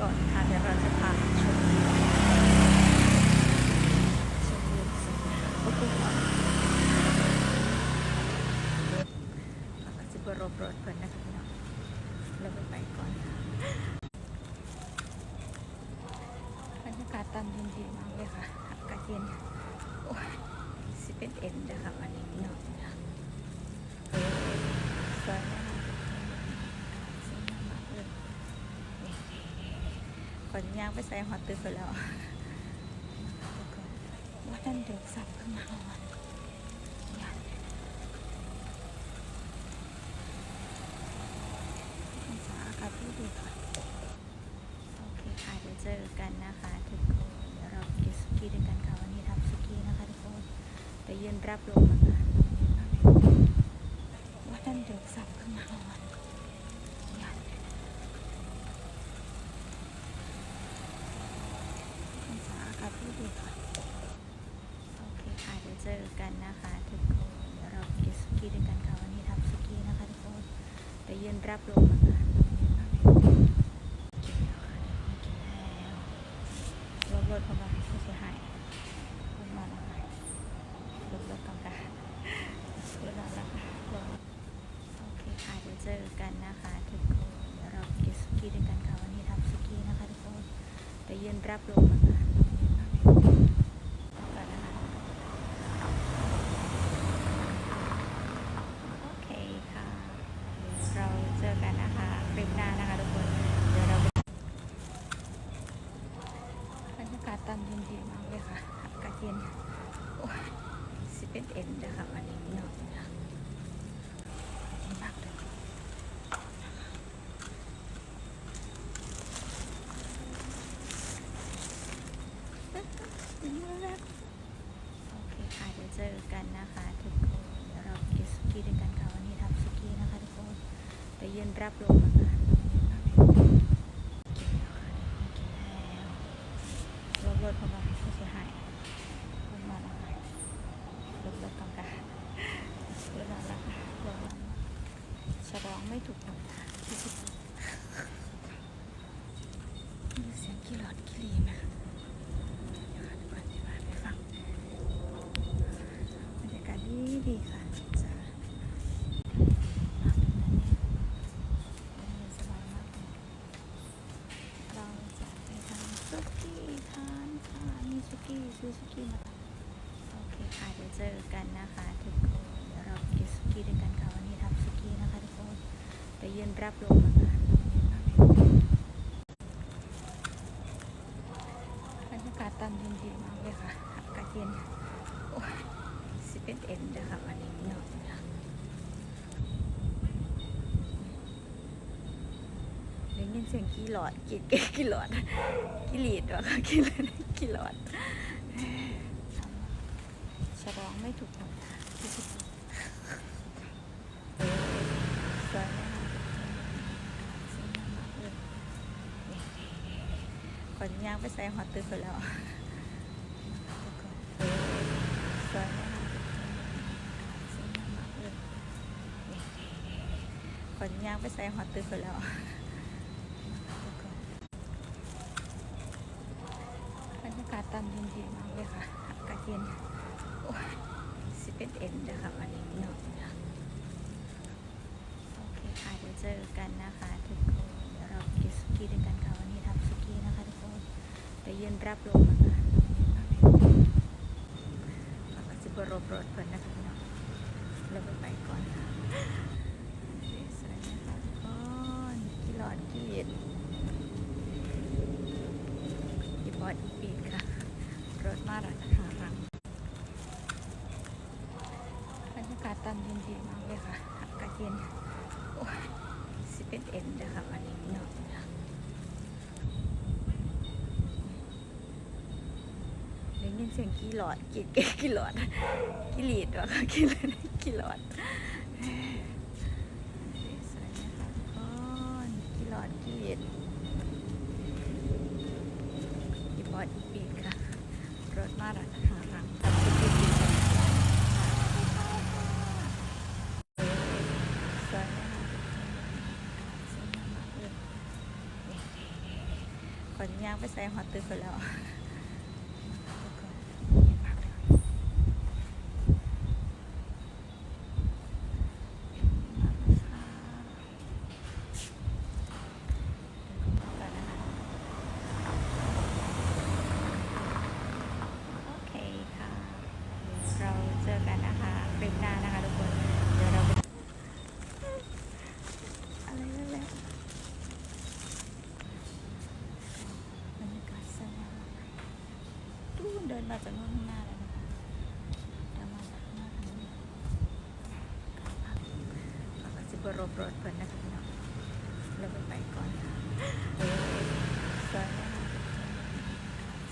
ก่อนค่ะ เดี๋ยวเราจะพาชมวิวชมวิวสวยงามโอ้โหเราจะบรบรถเพิ่นนะคะพี่น้องเราไปไปก่อนค่ะบรรยากาศตอนเย็นดีมากเลยค่ะอากาศเย็นโอ้ยสิเป็นเอ็นนะคะวันนี้พี่น้องสวยนะคะสวยงามมากเลย ขนยางไปใส่หอดตึกไปแล้วว่าท่านเดือดสับขึ้นมาวันสาอากาศที่ดีค่ะโอเคค่ะเดี๋ยวเจอกันนะคะทุกคนเดี๋ยวเรากินสุกี้ด้วยกันค่ะวันนี้ทำสุกี้นะคะทุกคนไปยืนรับลมนะคะว่าท่านเดือดสับขึ้นมาวัน องศาอากาศที่ดีค่ะโอเคค่ะเดี๋ยวเจอกันนะคะทุกคนเดี๋ยวเรากินสุกี้ด้วยกันค่ะวันนี้ทำสุกี้นะคะทุกคนไปยืน รับลมนะคะกินแล้วค่ะกินแล้วรถรถเข้ามาไม่เสียหายเข้ามาแล้วค่ะรถรถกำลังรถแล้วค่ะโอเคค่ะเดี๋ยวเจอกันนะคะทุกคนเดี๋ยวเรากิสกี้ด้วยกันค่ะวันนี้ทำสกี้นะคะทุกคนไปยืนรับลมนะคะเอาก่อนนะคะโอเคค่ะ เดี๋ยวเราเจอกันนะคะคลิปหน้านะคะทุกคน เดี๋ยวเราไปบรรยากาศตอนเย็นดีมากเลยค่ะ อากาศเย็น โอ้ยสิเป็นเอ็นนะคะวันนี้เนาะดีมากเลย โอเคค่ะเดี๋ยวเจอกันนะคะทุกคนเดี๋ยวเรากินสุกี้ด้วยกันค่ะวันนี้ทำสุกี้นะคะทุกคนไปยืน รับลมนะคะกินแล้วค่ะกินแล้วรถรถเข้ามาไม่เสียหายเข้ามาแล้วค่ะรถรถกำลังรถแล้วค่ะรถแล้วฉลองไม่ถูกหมดที่สุดมีเสียงกี่หลอดกี่ลีไหมเดี๋ยวค่ะทุกคนจะพาไปฟังบรรยากาศดีดีค่ะมาเป็นแบบนี้สบายมากเลยเราจะไปทานสุกี้ทานค่ะมีสุกี้ซื้อสุกี้มาโอเคค่ะเดี๋ยวเจอกันนะคะทุกคนเดี๋ยวเรากินสุกี้ด้วยกันค่ะวันนี้ทำสุกี้นะคะทุกคนไป ยืนรับลมนะคะบรรยากาศตอนเย็นดีมากเลยค่ะอากาศเย็นโอ้ยสิบเป็นเอ็นนะคะวันนี้เนาะได้ยินเสียงกี่หลอดกี่กี่หลอดกี่หลีดวะค่ะกี่หลอดกี่หลอดฉลองไม่ถูกหมดที่สุดสวยไหมคะสวยงามมากเลยข อนยางไปใส่หอดตึกไปแล้วสวยไหมคะสวยงามมากเลยขอนยางไปใส่หอดตึกไปแล้วบรรยากาศตอนเย็นดีมากเลยค่ะอากาศเย็นโอ้ยสิเป็นเอ็นนะคะวันนี้เนาะโอเคค่ะเดี๋ยวเจอกันนะคะทุกคนเดี๋ยวเรากินสุกี้ด้วยกันค่ะ ยืนรับลมนะคะเราก็จะบรบรถเพิ่นนะคะพี่น้องเราไปไปก่อนค่ะสวัสดีค่ะทุกคนกี่หลอดกี่เหรียญอีบอดอีปีดค่ะรถมาราคารังบรรยากาศตอนเย็นดีมากเลยค่ะอากาศเย็นโอ้ยสิเป็นเอ็นนะคะวันนี้เนาะได้ยิน เสียงกี่หลอดกี่กี่หลอดกี่หลีดวะคะกี่หลอดกี่หลอดสวัสดีค่ะทุกคนกี่หลอดกี่หลีดอีบอดปีดค่ะรถมาราคารังตัดสุดที่ดีค่ะสวยไหมคะสวยงามมากเลยขคนย่างไปใส่หอตตึกไปแล้ว โอเคค่ะ เราเจอกันนะคะคลิปหน้านะคะทุกคน เดี๋ยวเราไปอะไรนั่นแหละบรรยากาศสวยมากตู้ นเดินมาจากโน้นข้างหน้าแล้วนะคะเดินมาจากข้างหน้าทางนี้การพักเราก็จะบรบรถเพิ่นนะคะพี่น้องเราไปไปก่อนค่ะเออสวยมาก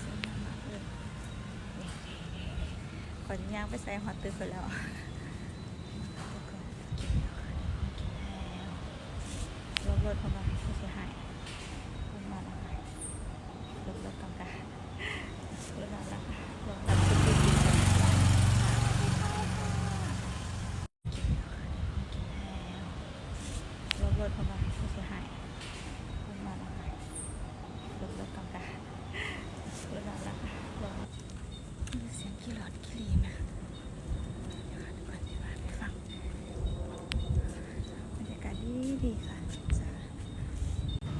สวยมากเลยคนยางไปใส่หอตตึกไปแล้วรถรถเข้ามาไม่ใช่หายรถมาแล้วค่ะรรถรถมาแล้วค่ะรถรับสุดที่ดีร รถเข้ามาไม่ใช่หายรถมาแล้วค่ะรถรถกำกับรถมาแล้วค่ะรถเสียงกี่หลอดกี่ลีไหมเดี๋ยวหาดูก่อนเดี๋ยวหาไปฟังบรรยากาศดีดีค่ะ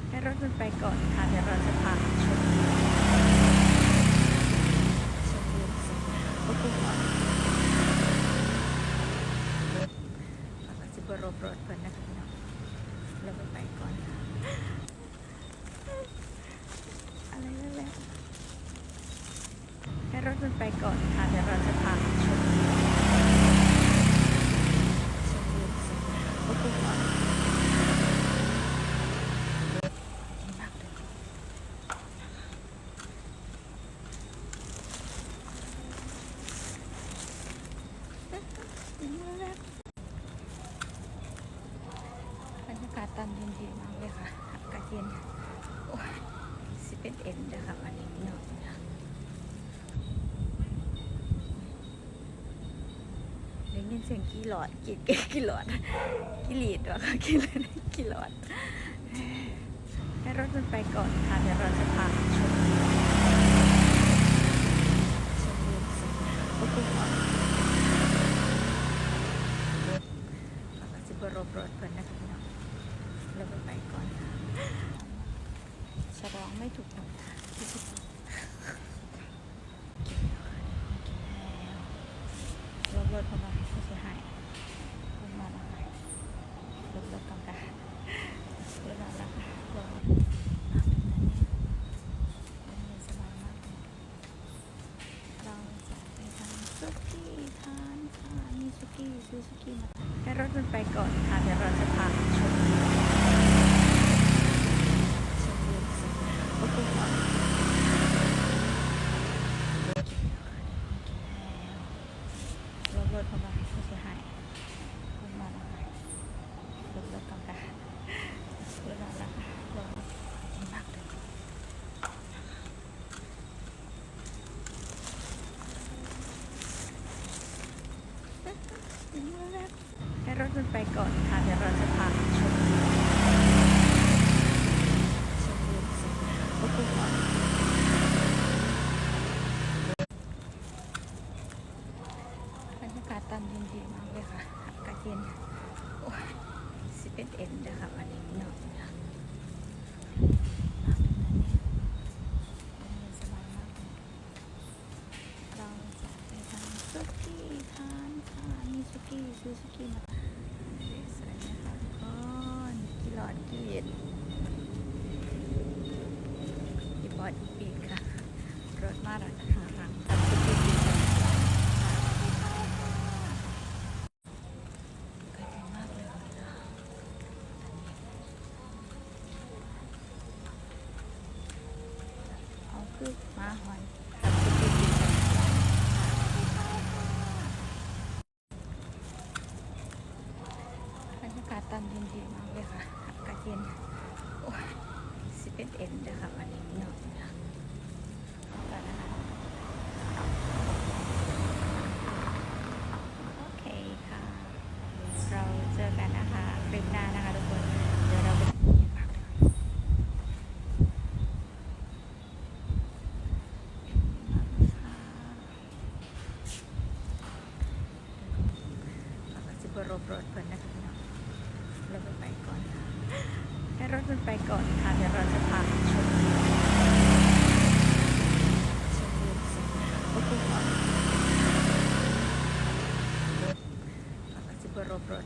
ให้รถมันไปก่อนค่ะ เดี๋ยวเราจะพาชมวิวชมวิวเสร็จโอ้โหเราก็จะบรบรถเพิ่นนะคะพี่น้องเราไปไปก่อนค่ะอะไรนั่นแหละ ให้รถมันไปก่อนค่ะ เดี๋ยวเราจะพาชมวิวชมวิวเสร็จโอ้โหดีมากเลยดีมากเลย บรรยาศตอนเย็นๆมากเลยค่ะอากาศเย็นโอ้ยสิเป็นเอ็นนะคะวันนี้เนาะได้ยินเสียงกี่หลอดกี่กี่หลอดกี่หลีดวะค่ะกี่เลยนะกี่หลอดให้รถมันไปก่อนค่ะเดี๋ยวเราจะพาชมวิวชมวิวเสร็จโอ้โหเราก็จะบรบรถเพิ่นนะคะพี่น้องเราไปไปก่อนค่ะฉลองไม่ถูกหมดค่ะที่สุดร ถรถเข้ามาไม่ใช่หายรถมาแล้วค่ะรถรถกำกับรถมาแล้วค่ะรถมาสบายมากเลยเราจะไปทานซุกี้ทานค่ะมีซุกี้ซื้อซุกี้มาให้รถมันไปก่อนค่ะเดี๋ยวเราจะพาชมวิวชมวิวเสร็จโอ้โห รถรถเข้ามาไม่ใช่หายรถมาแล้วค่ะรถรถกำกับรถมาแล้วค่ะรถดีมากเลยดีมากเลยให้รถมันไปก่อนค่ะ เดี๋ยวเราจะพาชมวิวชมวิวเสร็จโอ้โห บรรยากาศ ตันเย็นดีมากเลยค่ะอากาศเย็นโอ้ยสิบเอ็ดเอ็นเด้อค่ะวันนี้เนาะสบายมากเลยเราจะไปทานซุกี้ทานค่ะ มีซุกี้ซื้อซุกี้มาสวยๆนะคะทุกคนกี่หลอดกี่เหรียญอีบอดอีปีดค่ะ รถมาแล้วนะคะหลังทานซุกี้กินกัน ไกลมากเลยค่ะเอา คือมาหอยบรรยากาศตอนเย็นดีมากเลยค่ะอากาศเย็นโอ้ยสิบเอ็ดเอ็นเด้อค่ะวันนี้เนาะ รมรถเพิ่นนะคะพี่น้องเราไปก่อนค่ะให้รถมันไปก่อนค่ะเดี๋ยวเราจะพาไปชมชมวิวสิโอ้โหจะบรมรถ